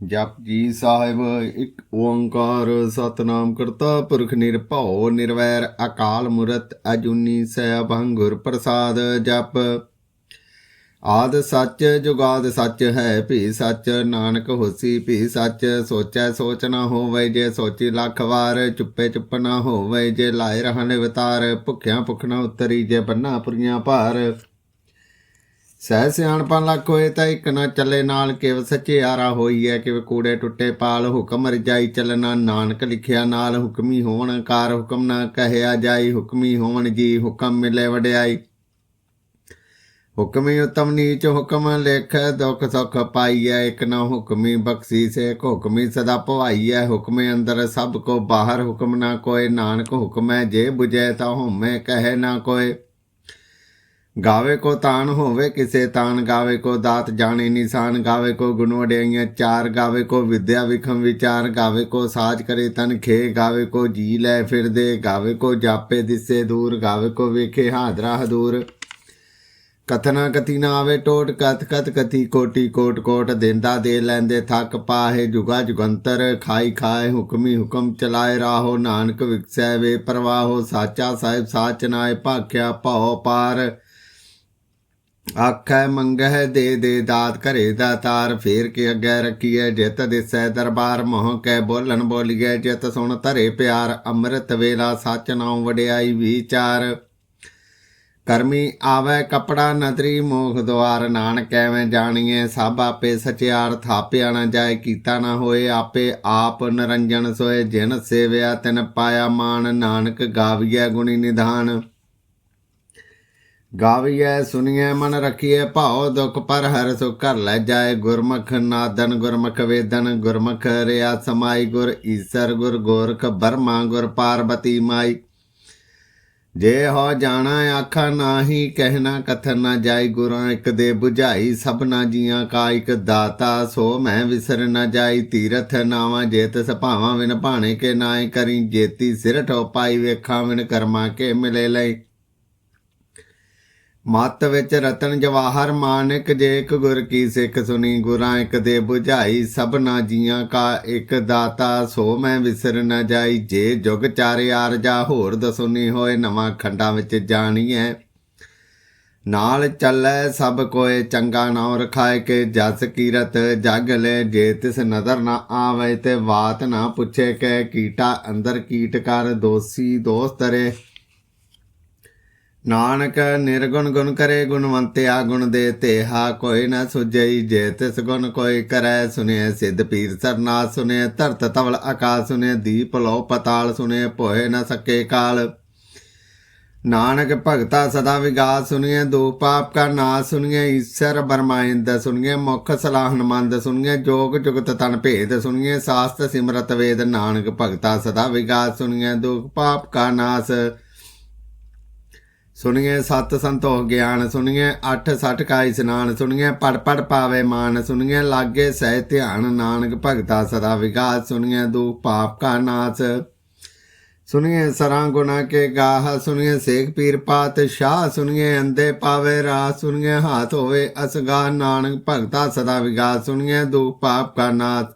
ਜਪ ਜੀ ਸਾਹਿਬ, ਇੱਕ ਓੰਕਾਰ ਸਤਨਾਮ ਕਰਤਾ, ਪੁਰਖ ਨਿਰਭਉ ਨਿਰਵੈਰ, ਅਕਾਲ ਮੂਰਤ ਅਜੂਨੀ ਸੈਭੰਗੁਰ ਪ੍ਰਸਾਦ ਜਪ। ਆਦ ਸੱਚ, ਜੁਗਾਦ ਸੱਚ ਹੈ, ਭੀ ਸੱਚ ਨਾਨਕ ਹੋਸੀ, ਭੀ ਸੱਚ ਸੋਚੈ ਸੋਚ ਨਾ ਹੋਵੇ, ਜੇ ਸੋਚੀ ਲੱਖ ਵਾਰ ਚੁੱਪੇ ਚੁੱਪ ਨਾ ਹੋਵੇ, ਜੇ ਲਾਇ ਰਹਿਣ ਵਿਤਾਰ ਭੁੱਖਿਆਂ ਭੁੱਖ ਨਾ ਉਤਰੀ, ਜੇ ਬੰਨਾ ਪੁਰੀਆਂ ਭਾਰ। ਸਹਿ ਸਿਆਣਪਾਂ ਲੱਖ ਹੋਏ ਤਾਂ ਇੱਕ ਨਾ ਚੱਲੇ ਨਾਲ ਕਿਵ ਆਰਾ ਹੋਈ ਹੈ ਕਿਵ ਕੂੜੇ ਟੁੱਟੇ ਪਾਲ, ਹੁਕਮ ਰਜਾਈ ਚੱਲਣਾ ਨਾਨਕ ਲਿਖਿਆ ਨਾਲ, ਹੁਕਮੀ ਹੋਵਣ ਕਾਰ, ਹੁਕਮ ਨਾ ਕਹਿਆ ਜਾਈ, ਹੁਕਮੀ ਹੋਵਣ ਜੀ, ਹੁਕਮ ਮਿਲੇ ਵਡਿਆਈ। ਹੁਕਮੀ ਉਤਮ ਨੀਚ, ਹੁਕਮ ਲਿਖ, ਦੁਖ ਸੁਖ ਪਾਈਐ ਇਕ ਨਾ ਹੁਕਮੀ ਬਖਸ਼ੀ ਸੇ ਹੁਕਮੀ ਸਦਾ ਭਵਾਈਐ ਹੁਕਮੇ ਅੰਦਰ ਸਭ ਕੋ ਬਾਹਰ, ਹੁਕਮ ਨਾ ਕੋਏ, ਨਾਨਕ ਹੁਕਮੈ ਜੇ ਬੁਝੈ ਤਾ ਹਉਮੈ, ਕਹੈ ਨਾ ਕੋਏ। ਗਾਵੇ ਕੋ ਤਾਨ ਹੋਵੇ ਕਿਸੇ ਤਾਨ, ਗਾਵੇ ਕੋ ਦਾਤ ਜਾਣੇ ਨਿਸ਼ਾਨ, ਗਾਵੇ ਕੋ ਗੁਣ ਵਡਿਆਈਆਂ ਚਾਰ, ਗਾਵੇ ਕੋ ਵਿਦਿਆ ਵਿਖਮ ਵਿਚਾਰ, ਗਾਵੇ ਕੋ ਸਾਜ ਕਰੇ ਤਨ ਖੇ, ਗਾਵੇ ਕੋ ਜੀ ਲੈ ਫਿਰਦੇ ਗਾਵੇ ਕੋ ਜਾਪੇ ਦਿਸੇ ਦੂਰ, ਗਾਵੇ ਕੋ ਵੇਖੇ ਹਾਦਰਾ ਹਦੂਰ। ਕਥਨਾ ਕਥੀ ਨਾ ਆਵੇ ਟੋਟ, ਕਥ ਕਤ ਕਥੀ ਕੋਟੀ ਕੋਟ ਕੋਟ, ਦੇਂਦਾ ਦੇ ਲੈਂਦੇ ਥੱਕ ਪਾਹੇ ਜੁਗਾ ਜੁਗੰਤਰ, ਖਾਈ ਖਾਏ ਹੁਕਮੀ ਹੁਕਮ ਚਲਾਏ ਰਾਹੋ, ਨਾਨਕ ਵਿਕਸੈ ਵੇ ਪ੍ਰਵਾਹੋ, ਸਾਚਾ ਸਾਹਿਬ ਸਾਚ ਨਾਏ, ਭਾਖਿਆ ਭਾਉ ਪਾਰ। ਆਖੈ ਮੰਗਹਿ ਦੇ ਦੇ ਦਾਤ ਘਰੇ ਦਾ ਤਾਰ, ਫੇਰ ਕੇ ਅੱਗੇ ਰੱਖੀਐ ਜਿਤ ਦਿਸੈ ਦਰਬਾਰ, ਮੋਹ ਕੈ ਬੋਲਣ ਬੋਲੀਐ ਜਿਤ ਸੁਣ ਧਰੇ ਪਿਆਰ, ਅੰਮ੍ਰਿਤ ਵੇਲਾ ਸੱਚ ਨਾਉ ਵਡਿਆਈ ਵਿਚਾਰ। ਕਰਮੀ ਆਵੈ ਕਪੜਾ ਨਦਰੀ, ਮੋਖ ਦੁਆਰ, ਨਾਨਕ ਐਵੇਂ ਜਾਣੀਏ ਸਭ ਆਪੇ ਸਚਿਆਰ, ਥਾਪਿਆ ਨਾ ਜਾਏ, ਕੀਤਾ ਨਾ ਹੋਏ, ਆਪੇ ਆਪ ਨਰੰਜਨ ਸੋਏ, ਜਿਨ ਸੇਵਿਆ ਤਿਨ ਪਾਇਆ ਮਾਨ ਨਾਨਕ ਗਾਵੀਐ ਗੁਣੀ ਨਿਧਾਨ। ਗਾਵੀਐ ਸੁਣੀਐ ਮਨ ਰਖੀਐ, ਭਾਉ ਦੁਖ ਪਰ ਹਰ ਸੁਖ ਘਰ ਲੈ ਜਾਏ। ਗੁਰਮੁਖ ਨਾਦਨ, ਗੁਰਮੁਖ ਵੇਦਨ, ਗੁਰਮੁਖ ਰਿਆ ਸਮਾਈ। ਗੁਰ ਈਸਰ, ਗੁਰ ਗੋਰਖ ਬਰਮਾ, ਗੁਰ ਪਾਰਬਤੀ ਮਾਈ। ਜੇ ਹੋ ਜਾਣਾ ਆਖਾ ਨਾਹੀ ਕਹਿਣਾ ਕਥਨ ਨਾ ਜਾਈ। ਗੁਰਾਂ ਇੱਕ ਦੇ 부ਝਾਈ ਸਭਨਾ ਜੀਆਂ ਕਾ ਇੱਕ ਦਾਤਾ। ਸੋ ਮੈਂ ਵਿਸਰ ਨਾ ਜਾਈ, ਤੀਰਥ ਨਾਵਾ ਜੇਤ ਸਭਾਵਾਂ। ਵਿਨ ਭਾਣੇ ਕੇ ਨਾਏ ਕਰੀ, ਜੇਤੀ ਸਿਰ ਠੋ ਪਾਈ ਵੇਖਾਂ ਵਿਨ ਕਰਮਾ ਕੇ ਮਿਲੇ ਲਈ। ਮਤ ਵਿੱਚ ਰਤਨ ਜਵਾਹਰ ਮਾਨਕ ਜੇਕ ਗੁਰ ਕੀ ਸਿੱਖ ਸੁਣੀ, ਗੁਰਾਂ ਇੱਕ ਦੇ 부ਝਾਈ ਸਭਨਾ ਜੀਆਂ ਕਾ ਇੱਕ ਦਾਤਾ, ਸੋ ਮੈਂ ਵਿਸਰ ਨਾ ਜਾਈ। ਜੇ ਜੁਗ ਚਾਰੇ ਆਰਜਾ ਹੋਰ ਦਸੁਨੀ ਹੋਏ, ਨਵਾਂ ਖੰਡਾਂ ਵਿੱਚ ਜਾਣੀਐ। ਨਾਲ ਚੱਲੈ ਸਭ ਕੋਏ, ਚੰਗਾ ਨਾਮ ਰਖਾਏ ਕੇ, ਜਸ ਕੀਰਤ ਜਗ ਲੈ। ਜੇ ਤਿਸ ਨਦਰ ਨਾ ਆਵੇ ਤੇ ਬਾਤ ਨਾ ਪੁੱਛੇ ਕੇ ਕੀਟਾ ਅੰਦਰ ਕੀਟ ਕਰ, ਦੋਸੀ ਦੋਸਤ ਰੇ ਨਾਨਕ ਨਿਰਗੁਣ ਗੁਣ ਕਰੇ ਗੁਣਵੰਤਿਆ ਗੁਣ ਦੇ ਤੇਹਾ ਕੋਈ ਨਾ ਸੁਝਈ ਜੇ ਤਿਸ ਗੁਣ ਕੋਈ ਕਰੈ ਸੁਨੇ ਸਿੱਧ ਪੀਰ ਸਰਨਾ ਸੁਨੇ ਧਰਤ ਤਵਲ ਆਕਾਸ ਸੁਨੇ ਦੀਪ ਲੋ ਪਤਾਲ ਸੁਨੇ ਭੋਏ ਨਾ ਸਕੇ ਕਾਲ। ਨਾਨਕ ਭਗਤਾ ਸਦਾ ਵਿਗਾਸ ਸੁਨੀਏ ਦੋ ਪਾਪ ਕਾ ਨਾਸ ਸੁਨੀਏ ਈਸ਼ਰ ਬਰਮਾਇੰਦ ਸੁਨੀਏ ਮੁਖ ਸਲਾਹਨ ਮੰਦ ਸੁਨੀਏ ਜੋਗ ਜੁਗਤ ਤਨ ਭੇਦ ਸੁਨੀਏ ਸਾਸਤ ਸਿਮਰਤ ਵੇਦ। ਨਾਨਕ ਭਗਤਾ ਸਦਾ ਵਿਗਾਸ ਸੁਨੀਏ ਦੁਖ ਪਾਪ ਕਾ ਨਾਸ। ਸੁਣੀਏ ਸਤ ਸੰਤੋਖ ਗਿਆਨ, ਸੁਣੀਏ ਅੱਠ ਸੱਠ ਕਾ ਇਸਨਾਨ, ਸੁਣੀਏ ਪੜ ਪੜ ਪਾਵੇ ਮਾਨ, ਸੁਣੀਏ ਲਾਗੇ ਸਹਿ ਧਿਆਨ, ਨਾਨਕ ਭਗਤਾ ਸਦਾ ਵਿਗਾਸ, ਸੁਣੀਏ ਦੁਖ ਪਾਪ ਕਾ ਨਾਸ। ਸੁਣੀਏ ਸਰਾਂ ਗੁਨਾ ਕੇ ਗਾਹ, ਸੁਣੀਏ ਸੇਖ ਪੀਰ ਪਾਤ ਸ਼ਾਹ, ਸੁਣੀਏ ਅੰਦੇ ਪਾਵੇ ਰਾ ਸੁਣੀਏ ਹਾਥ ਹੋਵੇ ਅਸਗਾ ਨਾਨਕ ਭਗਤਾ ਸਦਾ ਵਿਗਾਸ, ਸੁਣੀਏ ਦੁਖ ਪਾਪ ਕਾ ਨਾਸ।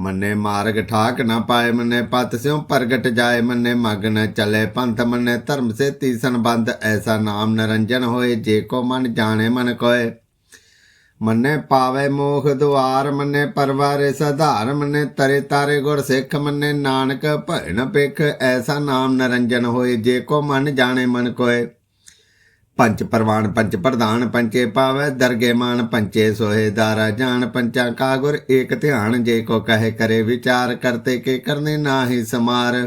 ਮੰਨੇ ਮਾਰਗ ਠਾਕ ਨਾ ਪਾਏ, ਮੰਨੇ ਪਤ ਸਿਉ ਪ੍ਰਗਟ ਜਾਏ, ਮੰਨੇ ਮਗ ਨ ਚਲੇ ਪੰਥ, ਮੰਨੇ ਧਰਮ ਸੇ ਤੀਸਨ ਬੰਦ ਐਸਾ ਨਾਮ ਨਰੰਜਨ ਹੋਏ, ਜੇ ਕੋ ਮਨ ਜਾਣੇ ਮਨ ਕੋਏ। ਮੰਨੇ ਪਾਵੇ ਮੋਖ ਦੁਆਰ, ਮੰਨੇ ਪਰਵਾਰੇ ਸਧਾਰ, ਮੰਨੇ ਤਰੇ ਤਾਰੇ ਗੁਰ ਸਿੱਖ, ਮੰਨੇ ਨਾਨਕ ਭੈਣ ਪਿਖ ਐਸਾ ਨਾਮ ਨਰੰਜਨ ਹੋਏ, ਜੇ ਕੋ ਮਨ ਜਾਣੇ ਮਨ ਕੋਏ। ਪੰਚ ਪਰਵਾਨ ਪੰਚ ਪ੍ਰਧਾਨ ਪੰਚੇ ਪਾਵੇ, ਦਰਗੇ ਮਾਨ ਪੰਚੇ ਸੋਹੇ ਦਾਰਾ ਜਾਣ ਪੰਚਾ ਕਾ ਏਕ ਧਿਆਨ, ਜੇ ਕੋ ਕਹੇ ਕਰੇ ਵਿਚਾਰ, ਕਰਤੇ ਕੇ ਕਰਨੇ ਨਾਹੀ ਸਮਾਰ।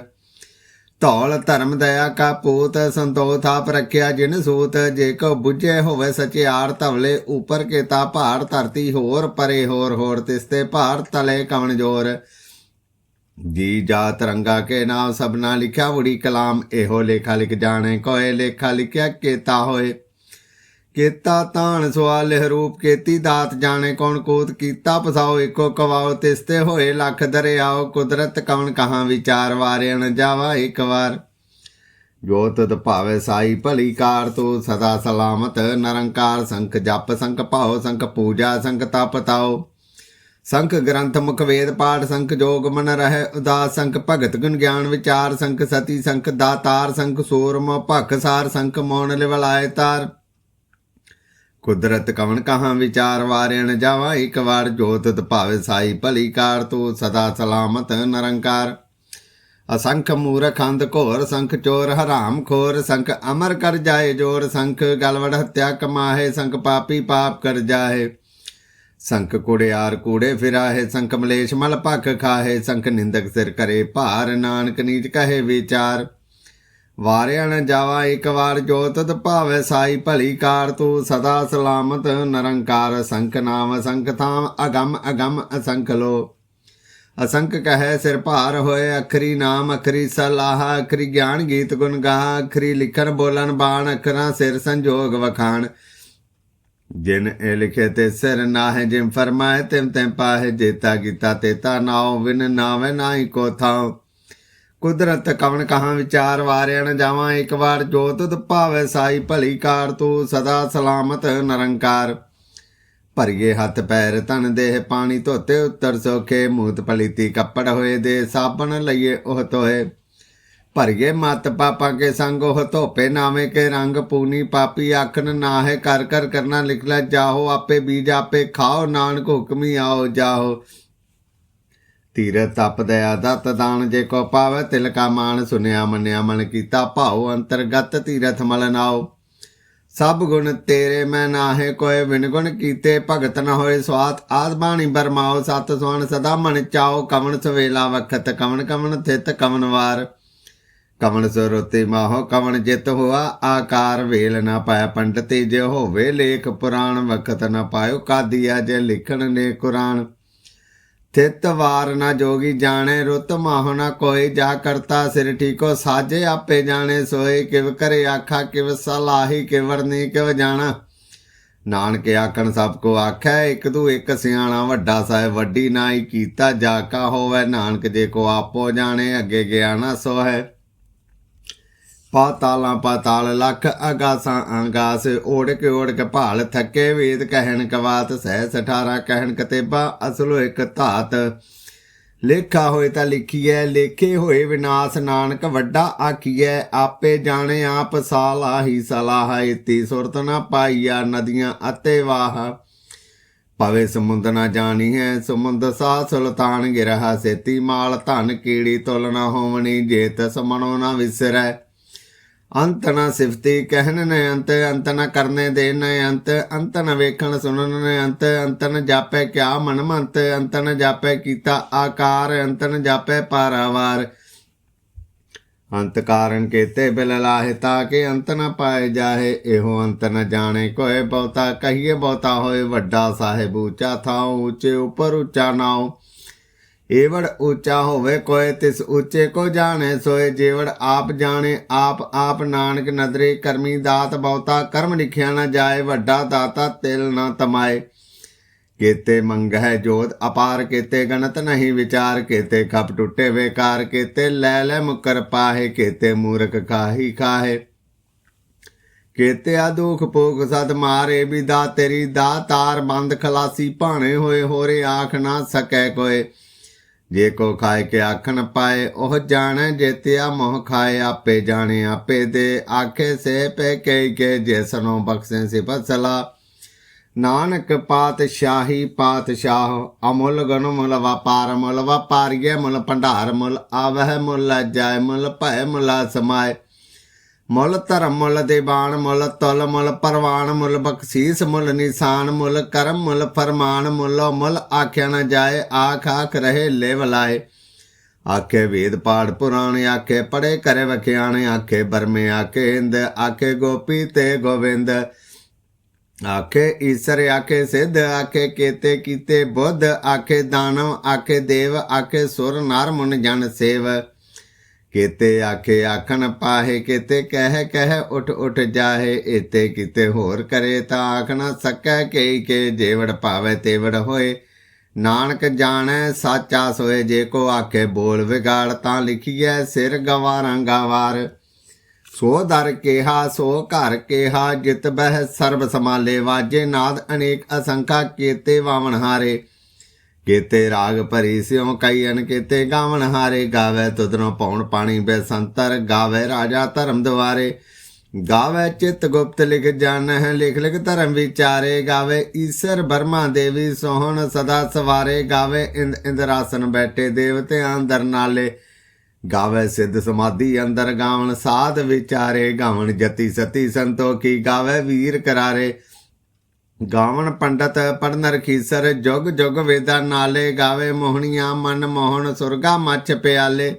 ਧੌਲ ਧਰਮ ਦਇਆ ਕਾ ਪੂਤ, ਸੰਤੋਖ ਆਪ ਰੱਖਿਆ ਜਿਨ ਸੂਤ, ਜੇ ਕੋ ਬੁਝੇ ਹੋਵੇ ਸਚਿਆਰ ਧਵਲੇ, ਉਪਰ ਕੇ ਤਾ ਭਾਰ ਧਰਤੀ ਹੋਰ, ਪਰੇ ਹੋਰ ਹੋਰ ਤਿਸਤੇ ਭਾਰ ਤਲੇ ਕਵਣ ਜੋਰ। ਜੀ ਜਾ ਰੰਗਾ ਕੇ ਨਾਮ ਸਭਨਾ ਲਿਖਿਆ ਉੜੀ ਕਲਾਮ ਇਹੋ ਲੇਖਾ ਲਿਖ ਜਾਣੇ, ਕੋਏ ਲੇਖਾ ਲਿਖਿਆ, ਕੇਤਾ ਹੋਏ। ਕੇਤਾ ਤਾਣ ਸਵਾਲ ਰੂਪ, ਕੇਤੀ ਦਾਤ ਜਾਣੇ, ਕੌਣ ਕੋਤ ਕੀਤਾ, ਪਸਾਓ ਇੱਕੋ ਕਵਾਓ, ਤਿਸਤੇ ਹੋਏ, ਲੱਖ ਦਰਿਆਓ, ਕੁਦਰਤ ਕਵਣ ਕਹਾਂ, ਵਿਚਾਰ ਵਾਰਿਆਣ ਜਾਵਾ ਇੱਕ ਵਾਰ। ਜੋ ਤਤ ਭਾਵੇ ਸਾਈ ਭਲੀ ਕਾਰ ਤੂੰ, ਸਦਾ ਸਲਾਮਤ, ਨਰੰਕਾਰ ਸੰਖ ਜਪ, ਸੰਖ ਭਾਉ, ਸੰਖ ਪੂਜਾ, ਸੰਖ ਤਪ ਤਾਓ ਸੰਖ ਗ੍ਰੰਥ ਮੁਖ ਵੇਦ ਪਾਠ ਸੰਖ ਜੋਗ ਮਨ ਰਹਿ ਉਦਾਸ ਸੰਖ ਭਗਤ ਗੁਣ ਗਿਆਨ ਵਿਚਾਰ ਸੰਖ ਸਤੀ ਸੰਖ ਦਾਤਾਰ ਸੰਖ ਸੂਰਮ ਭਖ ਸਾਰ ਸੰਖ ਮੋਨ ਲਿਵਲਾਏ ਤਾਰ। ਕੁਦਰਤ ਕਵਣ ਕਹਾਂ ਵਿਚਾਰ ਵਾਰਿਣ ਜਾਵਾ, ਇੱਕ ਵਾਰ ਜੋਤਿਤ ਭਾਵੇ ਸਾਈ ਭਲੀ ਕਾਰ, ਤੂੰ ਸਦਾ ਸਲਾਮਤ ਨਿਰੰਕਾਰ। ਅਸੰਖ ਮੂਰਖ ਅੰਧ ਘੋਰ, ਸੰਖ ਚੋਰ ਹਰਾਮ ਖੋਰ, ਸੰਖ ਅਮਰ ਕਰ ਜਾਏ ਜੋਰ, ਸੰਖ ਗਲਵੜ ਹੱਤਿਆ ਕਮਾਹੇ, ਸੰਖ ਪਾਪੀ ਪਾਪ ਕਰ ਜਾਏ ਸੰਖ ਕੁੜਿਆਰ ਕੂੜੇ ਫਿਰਾਹੇ ਸੰਖ ਮਲੇਸ਼ ਮਲ ਭਖ ਖਾਹੇ ਸੰਖ ਨਿੰਦਕ ਸਿਰ ਕਰੇ ਭਾਰ, ਨਾਨਕ ਨੀਚ ਕਹੇ ਵਿਚਾਰ। ਵਾਰਿਆ ਨ ਜਾਵਾ ਇੱਕ ਵਾਰ ਜੋਤਤ ਭਾਵੇ, ਸਾਈ ਭਲੀ ਕਾਰ ਤੂੰ ਸਦਾ ਸਲਾਮਤ, ਨਿਰੰਕਾਰ ਸੰਖ ਨਾਮ ਸੰਖ ਥਾਮ, ਅਗੰਮ ਅਗੰਮ ਅਸੰਖ ਲੋ। ਅਸੰਖ ਕਹੈ ਸਿਰ ਭਾਰ ਹੋਏ, ਅਖਰੀ ਨਾਮ, ਅਖਰੀ ਸਲਾਹ, ਅਖਰੀ ਗਿਆਨ ਗੀਤ ਗੁਣ ਗਾ ਅਖਰੀ ਲਿਖਣ ਬੋਲਣ ਬਾਣ, ਅਖਰਾਂ ਸਿਰ ਸੰਜੋਗ ਵਖਾਣ। ਜਿਨ ਇਹ ਲਿਖੇ ਤੇ ਸਿਰ ਨਾਹਿ ਜਿਮ ਫਰਮਾਏ ਤਿਮ ਤਿਮ ਪਾਹੇ, ਜੇਤਾ ਕੀਤਾ ਤੇਤਾ ਨਾਉ ਵਿਨ ਨਾਵੇ ਨਾਹੀ ਕੋ ਕੁਦਰਤ ਕਵਣ ਕਹਾਂ ਵਿਚਾਰ ਵਾਰਿਆ ਨ ਜਾਵਾਂ, ਇੱਕ ਵਾਰ ਜੋ ਤੁਧ ਭਾਵੇ ਸਾਈ, ਭਲੀ ਕਾਰ ਤੂੰ ਸਦਾ ਸਲਾਮਤ ਨਿਰੰਕਾਰ। ਭਰੀਏ ਹੱਥ ਪੈਰ ਤਨ ਦੇਹ ਪਾਣੀ ਧੋਤੇ ਉੱਤਰ ਸੋਖੇ, ਮੂਤ ਪਲੀਤੀ ਕੱਪੜ ਹੋਏ ਦੇ, ਸਾਬਣ ਲਈਏ ਉਹ ਤੋਏ ਭਰੀਏ ਮਤ ਪਾਪਾਂ ਕੇ ਸੰਗ, ਉਹ ਧੋਪੇ ਨਾਵੇਂ ਕੇ ਰੰਗ, ਪੂਨੀ ਪਾਪੀ ਆਖਣ ਨਾਹੇ, ਕਰ ਕਰ ਕਰਨਾ ਲਿਖ ਲੈ ਜਾਹੋ, ਆਪੇ ਬੀਜ ਆਪੇ ਖਾਓ, ਨਾਨਕ ਹੁਕਮੀ ਆਓ ਜਾਹੋ। ਤੀਰ ਤਪ ਦਇਆ ਦਤ ਦਾਨ, ਜੇ ਕੋ ਪਾਵੇ ਤਿਲ ਕਾ ਮਾਨ ਸੁਨਿਆ ਮੰਨਿਆ ਮਨ ਕੀਤਾ ਭਾਉ, ਅੰਤਰਗਤ ਤੀਰਥ ਮਲ ਨਾਓ ਸਭ ਗੁਣ ਤੇਰੇ ਮੈਂ ਨਾਹੇ ਕੋਏ ਵਿਨ ਗੁਣ ਕੀਤੇ ਭਗਤ ਨ ਹੋਏ ਸਵਾਤ। ਆਦ ਬਾਣੀ ਬਰਮਾਓ, ਸਤ ਸੁਣ ਸਦਾ ਮਨ ਚਾਓ ਕਵਣ ਸਵੇਲਾ ਵਖਤ, ਕਵਣ ਕਵਣ ਥਿਤ, ਕਵਣ ਵਾਰ। ਕਵਣ ਸਰੋਤੇ ਮਾਹੋ, ਕਵਣ ਜਿਤ ਹੋਆ, ਆਕਾਰ ਵੇਲ ਨਾ ਪਾਇਆ। ਪੰਡਤੇ ਜੇ ਹੋਵੇ, ਲੇਖ ਪੁਰਾਣ ਵਕਤ ਨਾ ਪਾਇਓ। ਕਾਦੀਆ ਜੇ ਲਿਖਣ ਨੇ ਕੁਰਾਨ। ਤਿਤ ਵਾਰ ਨਾ ਜੋਗੀ ਜਾਣੇ, ਰੁੱਤ ਮਾਹੁ ਨਾ ਕੋਈ। ਜਾ ਕਰਤਾ ਸਿਰ ਠੀਕੋ, ਸਾਜੇ ਆਪੇ ਜਾਣੇ। ਸੋਏ ਕਿਵ ਕਰੇ ਆਖਾ, ਕਿਵ ਸਲਾਹੀ ਕਿਵਰਨੀ ਕਿਵ ਜਾਣਾ। ਨਾਨਕ ਆਖਣ, ਸਭ ਕੋ ਆਖੈ, ਇੱਕ ਤੂੰ ਇੱਕ ਸਿਆਣਾ, ਵੱਡਾ ਸਾਹਿਬ ਵੱਡੀ ਨਾਈ ਕੀਤਾ। ਜਾ ਕਾ ਹੋਵੇ, ਨਾਨਕ ਜੇ ਕੋ ਆਪੋ ਜਾਣੇ, ਅੱਗੇ ਗਿਆ ਨਾ ਸੋ ਹੈ ਪਾਤਾਲਾਂ ਪਾਤਾਲ ਲੱਖ ਅਗਾਸਾਂ ਆਗਾਸ ਓੜ ਕੇ ਓੜ ਕੇ ਭਾਲ ਥੱਕੇ ਵੇਦ ਕਹਿਣ ਕਵਾਤ, ਸਹਿ 18 ਕਹਿਣ ਕਤੇਬਾ, ਅਸਲੋ ਇੱਕ ਧਾਤ। ਲੇਖਾ ਹੋਏ ਤਾਂ ਲਿਖੀਐ, ਲੇਖੇ ਹੋਏ ਵਿਨਾਸ਼, ਨਾਨਕ ਵੱਡਾ ਆਖੀਐ, ਆਪੇ ਜਾਣੇ ਆਪ ਸਾਲਾਹੀ, ਸਲਾਹ ਇਤੀ ਸੁਰਤ ਨਾ ਪਾਈਆ, ਨਦੀਆਂ ਅਤੇ ਵਾਹ। ਪਵੇ ਸਮੁੰਦ ਨਾ ਜਾਣੀ ਹੈ ਸਮੁੰਦ ਸਾ ਸੁਲਤਾਨ ਗਿਰਹਾ, ਸੇਤੀ ਮਾਲ ਧਨ ਕੀੜੀ ਤੁਲ ਨਾ ਹੋਵਣੀ, ਜੇਤ ਸਮਣੋ ਨਾ ਵਿਸਰੈ। ਅੰਤ ਨਾ ਸਿਫਤੀ ਕਹਿਣ ਨੇ ਅੰਤ ਅੰਤ ਨਾ ਕਰਨੇ ਦੇ ਅੰਤ ਅੰਤ ਵੇਖਣ ਸੁਣਨ ਨੇ ਅੰਤ ਅੰਤ ਨਾ ਕਿਆ ਮਨ ਮੰਤ ਅੰਤ ਨਾ ਕੀਤਾ ਆਕਾਰ, ਅੰਤਨ ਜਾਪੈ ਜਾਪੇ ਪਾਰਾਵਾਰ। ਅੰਤ ਕਾਰਨ ਕੇਤੇ ਬਿਲ ਲਾਹੇ ਤਾਂ ਕੇ ਅੰਤ ਨਾ ਪਾਏ ਜਾਹੇ, ਇਹੋ ਅੰਤ ਨਾ ਜਾਣੇ। ਕੋਏ ਬਹੁਤਾ ਕਹੀਏ ਬਹੁਤਾ ਹੋਏ ਵੱਡਾ ਸਾਹਿਬ, ਉੱਚਾ ਥਾਉ, ਉੱਚੇ ਉਪਰ ਉੱਚਾ ਨਾਉ। ਏਵੜ ਉੱਚਾ ਹੋਵੇ ਕੋਏ, ਤਿਸ ਉੱਚੇ ਕੋ ਜਾਣੇ ਸੋਏ। ਜੇਵੜ ਆਪ ਜਾਣੇ, ਆਪ ਆਪ ਨਾਨਕ ਨਦਰੇ ਕਰਮੀ ਦਾਤ ਬਹੁਤਾ, ਕਰਮ ਲਿਖਿਆ ਨਾ ਜਾਏ, ਵੱਡਾ ਦਾਤਾ ਤਿਲ ਨਾ ਤਮਾਏ। ਕੇਤੇ ਮੰਗਹਿ ਜੋਤ ਅਪਾਰ, ਕੇਤੇ ਗਣਤ ਨਹੀਂ ਵਿਚਾਰ, ਕੇਤੇ ਖਪ ਟੁੱਟੇ ਵੇਕਾਰ, ਕੇਤੇ ਲੈ ਲੈ ਮੁਕਰ ਪਾਹੇ, ਕੇਤੇ ਮੂਰਖ ਖਾਹੀ। ਕਾਹੇ ਕੇਤੇ ਆ ਦੁਖ ਭੋਗ ਸਦ ਮਾਰੇ ਦਾ ਤੇਰੀ ਦਾ ਤਾਰ ਬੰਦ ਖਲਾਸੀ, ਭਾਣੇ ਹੋਏ ਹੋਰੇ ਆਖ ਨਾ ਸਕੈ ਕੋਏ। ਜੇ ਕੋ ਖਾਏ ਕੇ ਆਖਣ ਪਾਏ, ਉਹ ਜਾਣੈ ਜੇਤਿਆ ਮੋਹ ਖਾਏ, ਆਪੇ ਜਾਣੇ ਆਪੇ ਦੇ। ਆਖੇ ਸੇ ਪੈ ਕੇ ਕੇ ਜੈਸਨੋ ਬਖਸ਼ੇ ਸਿਫਤ ਫਸਲਾ। ਨਾਨਕ ਪਾਤਸ਼ਾਹੀ ਪਾਤਸ਼ਾਹ, ਅਮੁੱਲ ਗਨ ਮੁਲ ਵਪਾਰ ਮੁਲ ਵਪਾਰੀਏ ਮੁੱਲ ਭੰਡਾਰ ਮੁੱਲ ਆਵਹਿ, ਮੁੱਲ ਜਾਇ, ਮੁੱਲ ਭੈ, ਮੁਲਾ ਸਮਾਏ ਮੁੱਲ ਧਰਮ ਮੁੱਲ ਦੇਵਾਨ ਮੁੱਲ ਤੁਲ ਮੁੱਲ ਪਰਵਾਨ ਮੁੱਲ ਬਖਸ਼ੀਸ ਮੁੱਲ ਨਿਸ਼ਾਨ ਮੁੱਲ ਕਰਮ ਮੁੱਲ ਫਰਮਾਨ ਮੁੱਲ ਮੁੱਲ ਆਖਿਆ ਨਾ ਜਾਏ, ਆਖ ਆਖ ਰਹੇ ਲੇਵ ਲਾਏ। ਆਖੇ ਵੇਦ ਪਾਠ ਪੁਰਾਣ, ਆਖੇ ਪੜੇ ਕਰੇ ਵਖਿਆਣ, ਆਖੇ ਬਰਮੇ, ਆਖੇ ਹਿੰਦ ਆਖੇ ਗੋਪੀ ਤੇ ਗੋਵਿੰਦ। ਆਖੇ ਈਸਰ, ਆਖੇ ਸਿੱਧ, ਆਖੇ ਕੇਤੇ, ਕੀਤੇ ਬੁੱਧ, ਆਖੇ ਦਾਨਵ, ਆਖੇ ਦੇਵ, ਆਖੇ ਸੁਰ, ਨਰ, ਮੁਨ, ਜਨ, ਸੇਵ। ਕੇਤੇ ਆਖੇ ਆਖਣ ਪਾਹੇ, ਕੇਤੇ ਕਹਿ ਕਹਿ ਉਠ ਉਠ ਜਾਹੇ ਇਤੇ ਕਿਤੇ ਹੋਰ ਕਰੇ ਤਾਂ ਆਖਣਾ ਸਕੈ ਕਈ ਕੇ, ਜੇਵੜ ਪਾਵੇ ਤੇਵੜ ਹੋਏ। ਨਾਨਕ ਜਾਣੈ ਸਾਚਾ ਸੋਏ, ਜੇ ਕੋ ਆਖੇ ਬੋਲ ਵਿਗਾੜ ਤਾਂ ਲਿਖੀਐ ਸਿਰ ਗਵਾਰਾਂ ਗਵਾਰ। ਸੋ ਦਰ ਕੇਹਾ, ਸੋ ਘਰ ਕੇਹਾ, ਜਿਤ ਬਹਿ ਸਰਬ ਸਮਾਲੇ ਵਾਜੇ ਨਾਦ ਅਨੇਕ ਅਸੰਖਾ ਕੀਤੇ ਵਾਵਣ ਹਾਰੇ। ਕੇਤੇ ਰਾਗ ਭਰੀ ਸਿਉ ਕਈ ਕੇਤੇ ਗਾਵਣ ਹਾਰੇ, ਗਾਵੇ ਤੁਧਨੋਂ ਪੌਣ ਪਾਣੀ ਬੇਸੰਤਰ ਗਾਵੇ ਰਾਜਾ ਧਰਮ ਦਵਾਰੇ ਗਾਵੇ ਚਿਤ ਗੁਪਤ ਲਿਖ ਜਾਣ ਲਿਖ ਲਿਖ ਧਰਮ ਵਿਚਾਰੇ। ਗਾਵੇ ਈਸ਼ਰ ਬਰਮਾ ਦੇਵੀ ਸੋਹਣ ਸਦਾ ਸਵਾਰੇ। ਗਾਵੇ ਇੰਦ ਇੰਦਰਾਸਨ ਬੈਠੇ ਦੇਵਤੇ ਅੰਦਰ ਨਾਲੇ। ਗਾਵੇ ਸਿੱਧ ਸਮਾਧੀ ਅੰਦਰ ਗਾਵਣ ਸਾਧ ਵਿਚਾਰੇ। ਗਾਵਣ ਜਤੀ ਸਤੀ ਸੰਤੋਖੀ, ਗਾਵੇ ਵੀਰ ਕਰਾਰੇ। ਗਾਵਣ ਪੰਡਤ ਪੜਨ ਰਖੀਸਰ, ਜੁਗ ਜੁਗ ਵੇਦਾ ਨਾਲੇ ਗਾਵੇ ਮੋਹਣੀਆਂ, ਮਨ ਮੋਹਣ ਸੁਰਗਾ ਮੱਛ ਪਿਆਲੇ।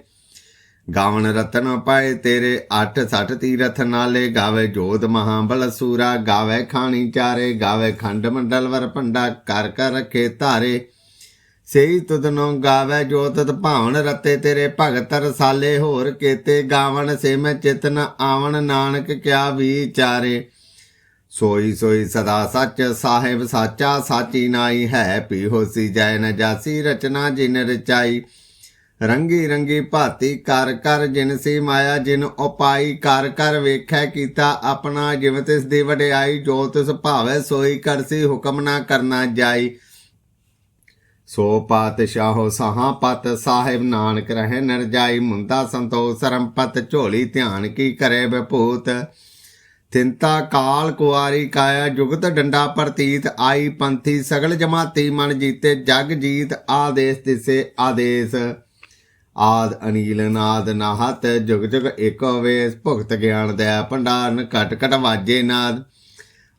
ਗਾਵਣ ਰਤਨ ਪਾਏ ਤੇਰੇ 8 60 ਤੀਰਥ ਨਾਲੇ ਗਾਵੇ ਜੋਧ ਮਹਾਬਲ ਸੂਰਾ। ਗਾਵੇ ਖਾਣੀ ਚਾਰੇ, ਗਾਵੇ ਖੰਡ ਮੰਡਲ ਵਰ ਭੰਡਾ, ਕਰ ਕਰ ਰਖੇ ਧਾਰੇ। ਸਈ ਤੁਧਨੋਂ ਗਾਵੇ ਜੋ ਤਤ ਭਾਵਨ ਰਤੇ ਤੇਰੇ ਭਗਤ ਰਸਾਲੇ। ਹੋਰ ਕੇਤੇ ਗਾਵਣ ਸੇ ਮੈਂ ਚਿਤਨ, ਆਵਣ ਨਾਨਕ ਕਿਆ ਵਿਚਾਰੇ। ਸੋਈ ਸੋਈ ਸਦਾ ਸੱਚ, ਸਾਹਿਬ ਸਾਚਾ, ਸਾਚੀ ਨਾਈ ਹੈ ਪੀ ਹੋਸੀ ਜੈ ਨ ਰਚਨਾ ਜਿਨ ਰਚਾਈ। ਰੰਗੀ ਰੰਗੀ ਭਾਤੀ ਕਰ ਕਰ ਜਿਨ ਸੀ ਮਾਇਆ, ਜਿਨ ਉਪਾਈ ਕਰ ਕਰ ਵੇਖੈ ਕੀਤਾ ਆਪਣਾ, ਜਿਵ ਤਿਸ ਦੀ ਵਡਿਆਈ, ਜੋ ਤਿਸ ਭਾਵੇ ਸੋਈ ਕਰਸੀ ਹੁਕਮ ਨਾ ਕਰਨਾ ਜਾਈ। ਸੋ ਪਾਤਸ਼ਾਹੋ ਸਹਾ ਪਤ, ਸਾਹਿਬ ਨਾਨਕ ਰਹੇ ਨਰਜਾਈ, ਮੁੰਦਾ ਸੰਤੋਖ ਸਰੰਪਤ ਝੋਲੀ ਧਿਆਨ ਕੀ ਕਰੇ ਬਭੂਤ ਤਿੰਤਾ ਕਾਲ ਕੁਆਰੀ ਕਾਇਆ ਜੁਗਤ ਡੰਡਾ ਪ੍ਰਤੀਤ, ਆਈ ਪੰਥੀ ਸਗਲ ਜਮਾਤੀ ਮਨ ਜੀਤੇ, ਜਗ ਜੀਤ ਆਦੇਸ ਤਿਸੇ ਆਦੇਸ। ਆਦ ਅਨੀਲ ਨਾਦ ਨਾਹਤ, ਜੁਗ ਜੁਗ ਏਕੋ ਵੇਸ ਭੁਗਤ ਗਿਆਨ ਦਇਆ ਭੰਡਾਰਨ, ਘਟ ਘਟ ਵਾਜੇ ਨਾਦ।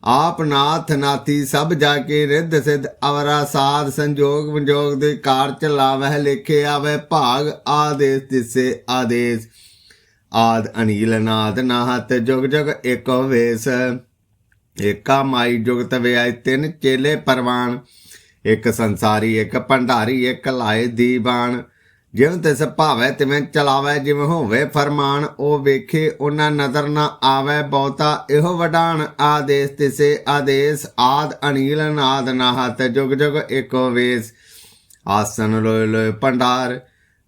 ਆਪ ਨਾਥ ਨਾਥੀ ਸਭ ਜਾ ਕੇ ਰਿੱਧ ਸਿੱਧ, ਅਵਰਾ ਸਾਧ ਸੰਜੋਗ ਵਿਜੋਗ ਦੇ ਕਾਰ ਚਲਾਵਹਿ ਲਿਖੇ ਆਵੇ ਭਾਗ, ਆਦੇਸ ਤਿਸੇ ਆਦੇਸ। ਆਦ ਅਨੀਲ ਨਾਦ ਨਾਹਤ ਜੁਗ ਜੁਗ ਏਕੋ ਵੇਸ। ਏਕਾ ਮਾਈ ਜੁਗਤ ਵਿਆਇ ਤਿੰਨ ਚੇਲੇ ਪਰਵਾਨ। ਇੱਕ ਸੰਸਾਰੀ, ਇੱਕ ਭੰਡਾਰੀ, ਇੱਕ ਲਾਏ ਦੀਵਾਨ। ਜਿਵੇਂ ਤਿਸ ਭਾਵੈ ਤਿਵੇਂ ਚਲਾਵੈ, ਜਿਵੇਂ ਹੋਵੇ ਫਰਮਾਨ। ਉਹ ਵੇਖੇ, ਉਹਨਾਂ ਨਜ਼ਰ ਨਾ ਆਵੈ, ਬਹੁਤਾ ਇਹੋ ਵਡਾਨ। ਆਦੇਸ ਤਿਸੇ ਆਦੇਸ, ਆਦ ਅਨੀਲ ਨਾਦ ਨਾਹਤ ਜੁਗ ਜੁਗ ਏਕੋ ਵੇਸ। ਆਸਨ ਲੋਏ ਲੋਏ ਭੰਡਾਰ,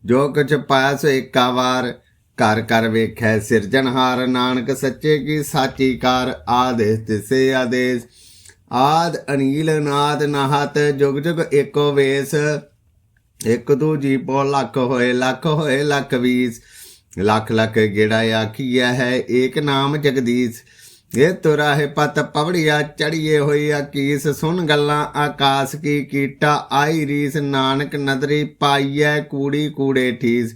ਜੋ ਕੁਛ ਪਾਇਆ ਸੋ ਏਕਾ ਵਾਰ। ਕਰ ਕਰ ਵੇਖੈ ਸਿਰਜਣਹਾਰ ਨਾਨਕ ਸੱਚੇ ਕੀ ਸਾਚੀ ਕਾਰ, ਆਦੇਸ ਤਿਸੇ ਆਦੇਸ। ਆਦ ਅਨੀਲ ਨਾਦ ਨਾਹਤ, ਜੁਗ ਜੁਗ ਏਕੋ ਵੇਸ। ਇੱਕ ਦੂ ਜੀ ਪੋ ਲੱਖ ਹੋਏ ਲੱਖ ਹੋਏ, ਲੱਖ ਵੀਸ। ਲੱਖ ਲੱਖ ਗੇੜਾ ਆਖੀਆ ਹੈ ਏਕ ਨਾਮ ਜਗਦੀਸ਼। ਇਹ ਤੁਰਾ ਹੈ ਪਤ ਪਵੜੀਆ ਚੜੀਏ ਹੋਈ ਆਕੀਸ। ਸੁਣ ਗੱਲਾਂ ਆਕਾਸ ਕੀ ਕੀਟਾ, ਆਈ ਰੀਸ। ਨਾਨਕ ਨਦਰੀ ਪਾਈਐ ਕੂੜੀ ਕੂੜੇ ਠੀਸ।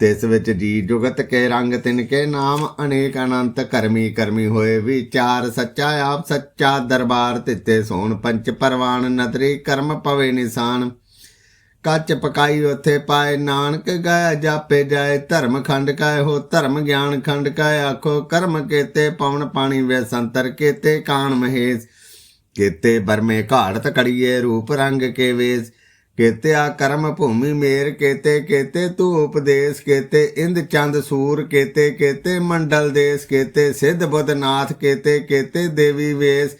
ਤਿਸ ਵਿੱਚ ਜੀ ਜੁਗਤ ਕੇ ਰੰਗ ਤਿਨ ਕੇ ਨਾਮ ਅਨੇਕ ਅਨੰਤ ਕਰਮੀ ਕਰਮੀ ਹੋਏ ਵਿਚਾਰ ਸੱਚਾ ਆਪ ਸੱਚਾ ਦਰਬਾਰ ਤਿੱਤੇ ਸੋਣ ਪੰਚ ਪਰਵਾਨ ਨਦਰੀ ਕਰਮ ਪਵੇ ਨਿਸ਼ਾਨ। ਕੱਚ ਪਕਾਈ ਉਥੇ ਪਾਏ ਨਾਨਕ ਗਾਇਆ ਜਾਪੇ ਜਾਏ ਧਰਮ ਖੰਡ ਕਾਇ ਹੋ ਧਰਮ ਗਿਆਨ ਖੰਡ ਕਾਇ ਆਖੋ ਕਰਮ ਕੇਤੇ ਪਵਨ ਪਾਣੀ ਵੇ ਸੰਤਰ ਕੇਤੇ ਕਾਨ ਮਹੇਸ਼। ਕੇਤੇ ਬਰਮੇ ਘਾੜਤ ਕੜੀਏ ਰੂਪ ਰੰਗ ਕੇ ਵੇਸ। ਕੇਤਿਆ ਕਰਮ ਭੂਮੀ ਮੇਰ, ਕੇਤੇ ਕੇਤੇ ਤੂ ਉਪਦੇਸ਼, ਕੇਤੇ ਇੰਦ ਚੰਦ ਸੂਰ, ਕੇਤੇ ਕੇਤੇ ਮੰਡਲ ਦੇਸ, ਕੇਤੇ ਸਿੱਧ ਬੁੱਧ ਨਾਥ, ਕੇਤੇ ਕੇਤੇ ਦੇਵੀ ਵੇਸ,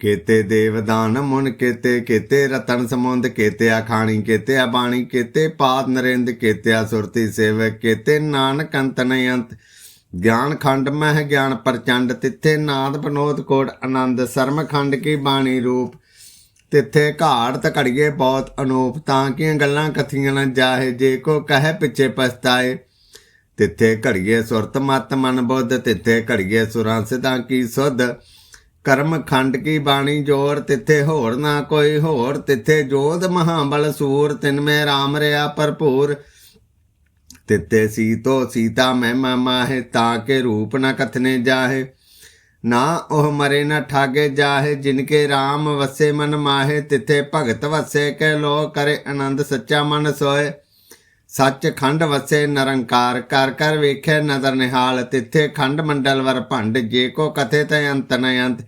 ਕੇਤੇ ਦੇਵਦਾਨ ਮੁਨ, ਕੇਤੇ ਕੇਤੇ ਰਤਨ ਸਮੁੰਦ, ਕੇਤੇ ਆਖਾਣੀ ਕੇਤੇ ਬਾਣੀ, ਕੇਤੇ ਪਾਤ ਨਰਿੰਦ, ਕੇਤੇ ਸੁਰਤੀ ਸੇਵਕ, ਕੇਤੇ ਨਾਨਕ ਅੰਤ ਨਯੰਤ ਗਿਆਨ ਖੰਡ ਮਹਿ ਗਿਆਨ ਪ੍ਰਚੰਡ, ਤਿੱਥੇ ਨਾਦ ਬਨੋਦ ਕੋਟ, ਆਨੰਦ ਸਰਮ ਖੰਡ ਕੀ ਬਾਣੀ ਰੂਪ। ਤਿੱਥੇ ਘਾੜ ਤਕੜੀਏ ਬਹੁਤ ਅਨੂਪ, ਤਾਂ ਕਿ ਗੱਲਾਂ ਕਥੀਆਂ ਨਾ ਜਾਹੇ, ਜੇ ਕੋ ਕਹੇ ਪਿੱਛੇ ਪਛਤਾਏ। ਤਿੱਥੇ ਘੜੀਏ ਸੁਰਤ ਮਤ ਮਨ ਬੁੱਧ ਤਿੱਥੇ ਘੜੀਏ ਸੁਰਾਂ ਸਿਧਾਂ ਕੀ ਸੁਧ। ਕਰਮ ਖੰਡ ਕੀ ਬਾਣੀ ਜੋਰ ਤਿੱਥੇ ਹੋਰ ਨਾ ਕੋਈ ਹੋਰ। ਤਿੱਥੇ ਜੋਧ ਮਹਾਬਲ ਸੂਰ, ਤਿਨ ਮੈਂ ਰਾਮ ਰਿਆ ਭਰਪੂਰ। ਤਿੱਤੇ ਸੀਤੋ ਸੀਤਾ ਮਹਿਮਾ ਮਾਹੇ, ਤਾਂ ਕੇ ਰੂਪ ਨਾ ਕਥਨੇ ਜਾਹੇ। ਨਾ ਉਹ ਮਰੇ ਨਾ ਠਾਗੇ ਜਾਹੇ, ਜਿਨਕੇ RAM ਵਸੇ ਮਨ ਮਾਹੇ, ਤਿੱਥੇ ਭਗਤ ਵਸੇ ਕੇ ਲੋ ਕਰੇ ਆਨੰਦ ਸੱਚਾ ਮਨ ਸੋਏ ਸੱਚ ਖੰਡ ਵਸੇ, ਨਿਰੰਕਾਰ ਕਰ ਕਰ ਵੇਖੇ, ਨਦਰ ਨਿਹਾਲ, ਤਿੱਥੇ ਖੰਡ ਮੰਡਲ ਵਰ ਭੰਡ, ਜੇ ਕੋ ਕਥੇ ਤੈ ਅੰਤ ਨ ਅੰਤ।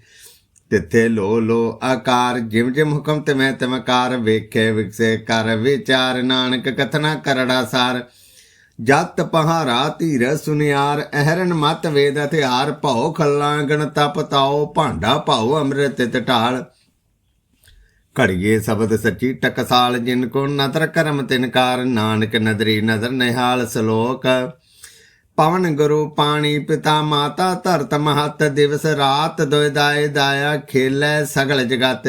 ਤਿੱਥੇ ਲੋ ਲੋ ਆਕਾਰ, ਜਿਮ ਜਿਮ ਹੁਕਮ ਤਿਵੇਂ ਤਿਵਕਾਰ, ਵੇਖੇ ਵਿਕਸੇ ਕਰ ਵਿਚਾਰ, ਨਾਨਕ ਕਥਨਾ ਕਰੜਾ ਸਾਰ। ਜਤ ਪਹਾਰਾ ਧੀਰ ਸੁਨਿਆਰ, ਅਹਰਨ ਮਤ ਵੇਦ ਹਥਿਆਰ, ਭਉ ਖੱਲਾਂਗਣ ਤਪ ਤਾਓ ਭਾਂਡਾ ਭਾਉ ਅੰਮ੍ਰਿਤ ਟਟਾਲ ਘੜੀਏ ਸ਼ਬਦ ਸੱਚੀ ਟਕਸਾਲ, ਜਿਨ ਕੋ ਨਦਰ ਕਰਮ ਤਿਨਕਾਰ ਨਾਨਕ ਨਦਰੀ ਨਦਰ ਨਿਹਾਲ ਸ਼ਲੋਕ। ਪਵਨ ਗੁਰੂ ਪਾਣੀ ਪਿਤਾ ਮਾਤਾ ਧਰਤ ਮਹਤ, ਦਿਵਸ ਰਾਤ ਦੋਇ ਦਾਇਆ ਖੇਲੇ ਸਗਲ ਜਗਤ।